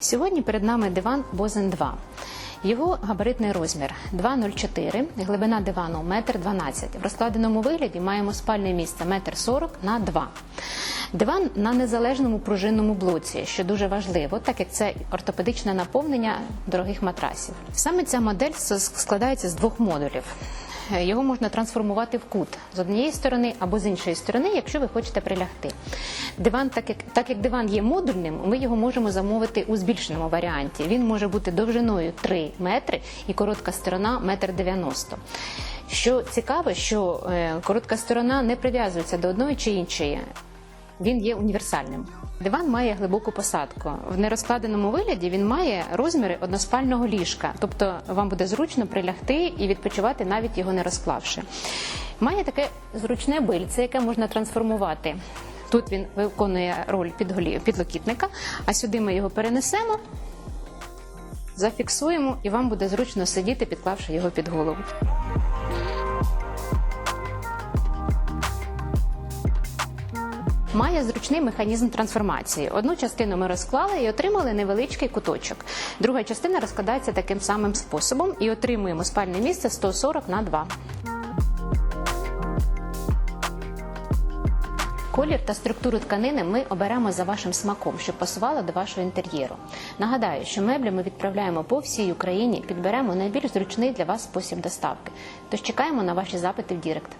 Сьогодні перед нами диван Бозен 2. Його габаритний розмір 2,04, глибина дивану 1,12 м. В розкладеному вигляді маємо спальне місце 1,40 м на 2 Диван на незалежному пружинному блоці, що дуже важливо, так як це ортопедичне наповнення дорогих матрасів. Саме ця модель складається з двох модулів. Його можна трансформувати в кут з однієї сторони або з іншої сторони, якщо ви хочете прилягти. Диван, так як так як диван є модульним, ми його можемо замовити у збільшеному варіанті. Він може бути довжиною 3 метри і коротка сторона 1,90 м. Що цікаво, що е, коротка сторона не прив'язується до одної чи іншої. Він є універсальним. Диван має глибоку посадку. В нерозкладеному вигляді він має розміри односпального ліжка, тобто вам буде зручно прилягти і відпочивати, навіть його не розклавши. Має таке зручне бильце, яке можна трансформувати. Тут він виконує роль підлокітника, а сюди ми його перенесемо, зафіксуємо, і вам буде зручно сидіти, підклавши його під голову. Має зручний механізм трансформації. Одну частину ми розклали і отримали невеличкий куточок. Друга частина розкладається таким самим способом і отримуємо спальне місце 140 на 2. Колір та структуру тканини ми оберемо за вашим смаком, щоб пасувало до вашого інтер'єру. Нагадаю, що меблі ми відправляємо по всій Україні, підберемо найбільш зручний для вас спосіб доставки. Тож чекаємо на ваші запити в Дірект.